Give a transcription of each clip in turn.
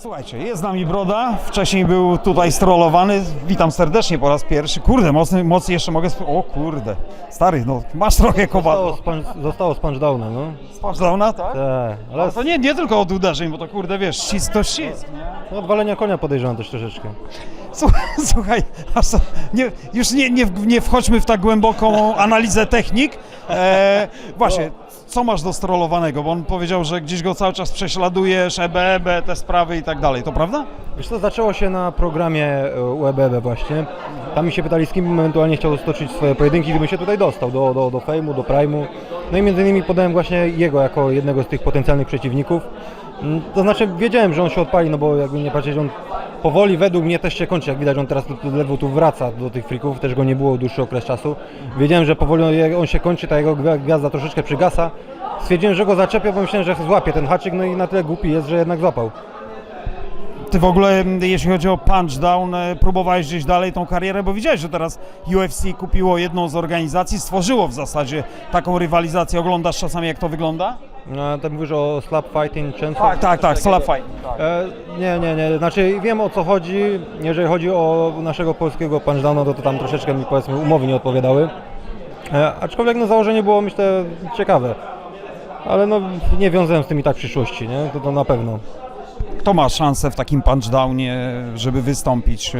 Słuchajcie, jest z nami Broda, wcześniej był tutaj strollowany, witam serdecznie po raz pierwszy. Kurde, mocny, mocny jeszcze mogę... Sp- o kurde, stary, no masz trochę Zostało, span- zostało z punchdowna, no. Z touchdowna, tak? Tak, ale Ale to nie, nie tylko od uderzeń, bo to kurde, wiesz, ścisk to ścisk, no, odwalenia konia podejrzewam też troszeczkę. Słuchaj, aż nie, już nie, nie, nie wchodźmy w tak głęboką analizę technik. E, właśnie, co masz do strollowanego? Bo on powiedział, że gdzieś go cały czas prześladujesz, EBEB, te sprawy i tak dalej, to prawda? Wiesz co, zaczęło się na programie e, UEBB właśnie. Tam mi się pytali, z kim ewentualnie chciał stoczyć swoje pojedynki, gdybym się tutaj dostał, do, do, do Fejmu, do Prime'u. No i między innymi podałem właśnie jego jako jednego z tych potencjalnych przeciwników. Mm, To znaczy wiedziałem, że on się odpali, no bo jakby nie patrzeć, on powoli według mnie też się kończy, jak widać on teraz ledwo tu wraca do tych frików, też go nie było dłuższy okres czasu. Wiedziałem, że powoli on- się kończy, ta jego gwia- gwiazda troszeczkę przygasa. Stwierdziłem, że go zaczepię, bo myślałem, że złapie ten haczyk, no i na tyle głupi jest, że jednak złapał. Ty w ogóle, jeśli chodzi o punchdown, e, próbowałeś gdzieś dalej tą karierę, bo widziałeś, że teraz UFC kupiło jedną z organizacji, stworzyło w zasadzie taką rywalizację. Oglądasz czasami, jak to wygląda? No, to mówisz o slap fighting często? Tak, tak, tak, slap fight. E, nie, nie, nie, znaczy wiem o co chodzi, jeżeli chodzi o naszego polskiego punchdowna, to, to tam troszeczkę mi powiedzmy umowy nie odpowiadały. E, aczkolwiek no założenie było myślę ciekawe, ale no nie wiązałem z tym i tak przyszłości, nie, to, to na pewno. Kto ma szansę w takim punchdownie, żeby wystąpić?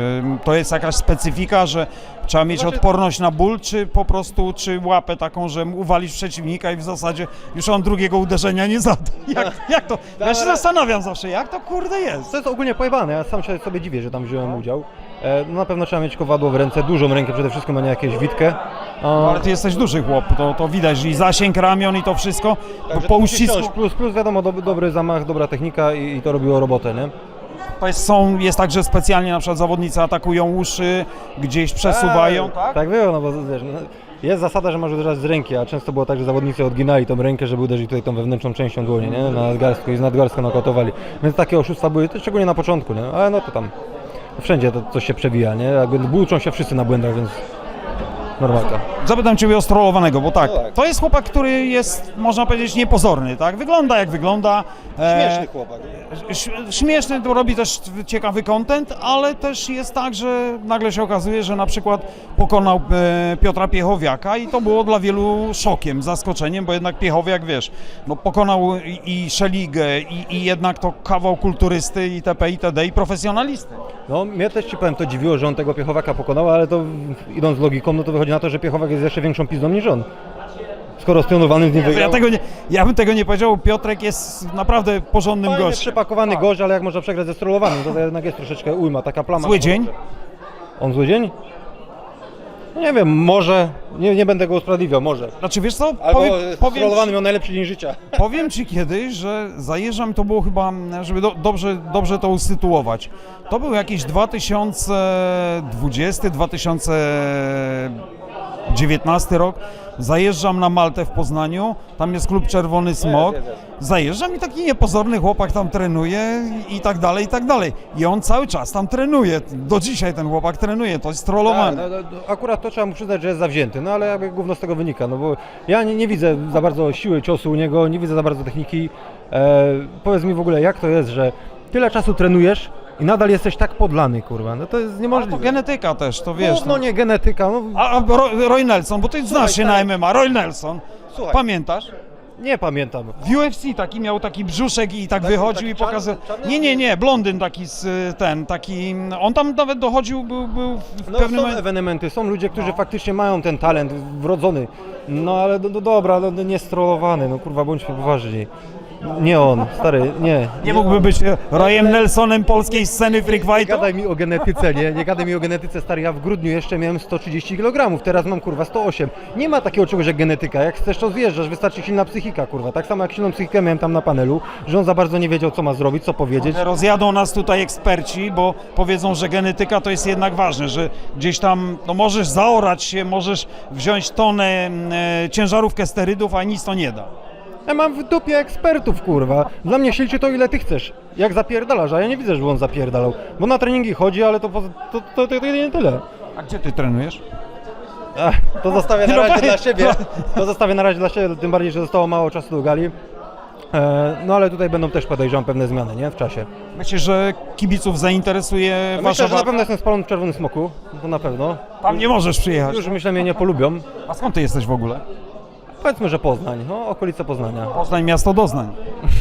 To jest jakaś specyfika, że trzeba mieć Znaczy- odporność na ból, czy po prostu, czy łapę taką, że uwalisz przeciwnika i w zasadzie już on drugiego uderzenia nie zada? Jak, jak to? Ja się zastanawiam zawsze, jak to kurde jest? To jest ogólnie pojebane, ja sam się sobie dziwię, że tam wziąłem udział. E, no na pewno trzeba mieć kowadło w ręce, dużą rękę przede wszystkim, a nie jakieś witkę. No, ale ty jesteś duży chłop, to, to widać, i zasięg ramion i to wszystko, po musi uścisku. Plus, plus wiadomo, dob- dobry zamach, dobra technika i, i to robiło robotę, nie? To jest, są, jest tak, że specjalnie na przykład zawodnicy atakują uszy, gdzieś przesuwają, tak? Tak było, no bo wiesz, no, jest zasada, że masz uderzać z ręki, a często było tak, że zawodnicy odginali tą rękę, żeby uderzyć tutaj tą wewnętrzną częścią dłoni, nie? Na nadgarstku i z nadgarstka nokautowali. Więc takie oszustwa były, to szczególnie na początku, nie? Ale no to tam wszędzie to coś się przewija, nie? Jakby się wszyscy na błędach, więc normalka. Zapytam Ciebie o strollowanego, bo tak, No tak. to jest chłopak, który jest, można powiedzieć, niepozorny, tak? Wygląda jak wygląda. E, chłopak. ś- Śmieszny, to robi też ciekawy content, ale też jest tak, że nagle się okazuje, że na przykład pokonał e, Piotra Piechowiaka i to było dla wielu szokiem, zaskoczeniem, bo jednak Piechowiak, wiesz, no pokonał i, i Szeligę i, i jednak to kawał kulturysty itp. itd. i profesjonalisty. No mnie też ci powiem, to dziwiło, że on tego Piechowaka pokonał, ale to idąc z logiką, no to wychodzi na to, że Piechowak jest jeszcze większą pizdą niż on. Skoro stronowany z nim Ja, wygrał. tego nie, ja bym tego nie powiedział, Piotrek jest naprawdę porządnym Fajnie gościem. przepakowany gość, ale jak można przegrać ze strollowanym, to jednak jest troszeczkę ujma, taka plama. Zły dzień? On zły dzień? No Nie wiem, może, nie, nie będę go usprawiedliwiał, może. Znaczy wiesz co, Albo powiem, powiem, miał najlepszy dzień życia. powiem Ci kiedyś, że zajeżdżam, to było chyba, żeby do, dobrze, dobrze to usytuować. To był jakiś 2020, 2019 rok. Zajeżdżam na Maltę w Poznaniu, tam jest klub Czerwony Smok. Zajeżdżam i taki niepozorny chłopak tam trenuje i, i tak dalej, i tak dalej. I on cały czas tam trenuje. Do dzisiaj ten chłopak trenuje, to jest trollowany. Tak, no, no, no, akurat to trzeba mu przyznać, że jest zawzięty, no ale jakby gówno z tego wynika, no bo ja nie, nie widzę za bardzo siły ciosu u niego, nie widzę za bardzo techniki. E, powiedz mi w ogóle, jak to jest, że tyle czasu trenujesz i nadal jesteś tak podlany, kurwa, no to jest To niemożliwe. genetyka też, to wiesz. no, no nie genetyka, no A, a Ro- Roy Nelson, bo ty znasz się tak. na MMA, Roy Nelson. Słuchaj. Pamiętasz? nie pamiętam. W UFC taki miał taki brzuszek i tak Taki- wychodził taki i pokazywał. czarny- czarny? Nie, nie, nie, blondyn taki z y, ten, taki. On tam nawet dochodził, był, był w No pewnym są momencie. ewenementy, są ludzie, którzy faktycznie mają ten talent wrodzony, no ale no, no dobra, no, no, nie strollowany, no kurwa, bądźmy poważni. Nie on, stary, nie. Nie mógłby być e, Royem Nelsonem polskiej sceny freak Nie fightu? gadaj mi o genetyce, nie? Nie gadaj mi o genetyce, stary. Ja w grudniu jeszcze miałem 130 kg, teraz mam kurwa 108. Nie ma takiego czegoś jak genetyka. Jak chcesz to zjeżdżasz, wystarczy silna psychika, kurwa. Tak samo jak silną psychikę miałem tam na panelu, że on za bardzo nie wiedział co ma zrobić, co powiedzieć. Rozjadą nas tutaj eksperci, bo powiedzą, że genetyka to jest jednak ważne, że gdzieś tam no możesz zaorać się, możesz wziąć tonę mm, e, ciężarówkę sterydów, a nic to nie da. Ja mam w dupie ekspertów, kurwa. Dla mnie się liczy to ile ty chcesz. Jak zapierdalasz, a ja nie widzę, żeby on zapierdalał. Bo na treningi chodzi, ale to, poza- to, to, to, to nie tyle. A gdzie ty trenujesz? Ach, to zostawię na No razie dla siebie. To zostawię na razie dla siebie, tym bardziej, że zostało mało czasu do gali. E, No ale tutaj będą też podejrzewam pewne zmiany, nie? W czasie. Myślisz, że kibiców zainteresuje wasza Myślę, że na walka? pewno jestem spalony w Czerwonym Smoku, to na pewno. Tam nie możesz przyjechać. Już myślę mnie nie polubią. A skąd ty jesteś w ogóle? Powiedzmy, że Poznań, no okolice Poznania. Poznań, miasto Doznań.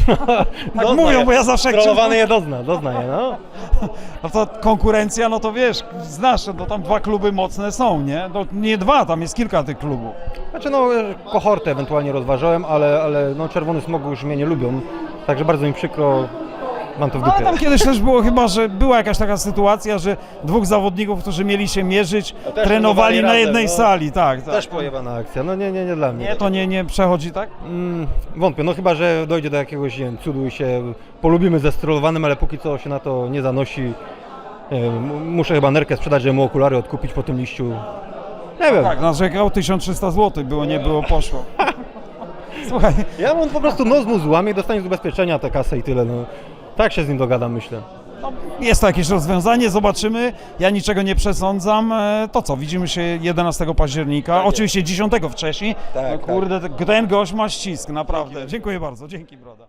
Tak Doznaje. mówią, bo ja zawsze jak Trollowany je dozna, doznaje, no. No to konkurencja, no to wiesz, znasz, no tam dwa kluby mocne są, nie? No, nie dwa, tam jest kilka tych klubów. Znaczy no, kohortę ewentualnie rozważałem, ale, ale no Czerwony Smok już mnie nie lubią, także bardzo mi przykro, mam to w Ale dupie. tam kiedyś też było chyba, że była jakaś taka sytuacja, że dwóch zawodników, którzy mieli się mierzyć, też trenowali trenowali na razem, jednej no. sali, tak, tak. Też pojebana akcja, no nie, nie, nie dla mnie. Nie, to nie, nie przechodzi tak? Mm, wątpię, no chyba, że dojdzie do jakiegoś nie wiem, cudu i się polubimy ze strollowanym, ale póki co się na to nie zanosi. Nie wiem, muszę chyba nerkę sprzedać, żeby mu okulary odkupić po tym liściu. Nie wiem. Tak, narzekał 1300 zł, było, nie było, poszło. Słuchaj, Ja mu po prostu nos mu złamie, dostanie z ubezpieczenia tę kasę i tyle. No. Tak się z nim dogadam, myślę. no, jest to jakieś rozwiązanie, zobaczymy. Ja niczego nie przesądzam. E, To co, widzimy się 11 października, oczywiście 10 wcześniej. Tak, no tak. kurde, ten gość ma ścisk, naprawdę. Dziękuję bardzo, dzięki broda.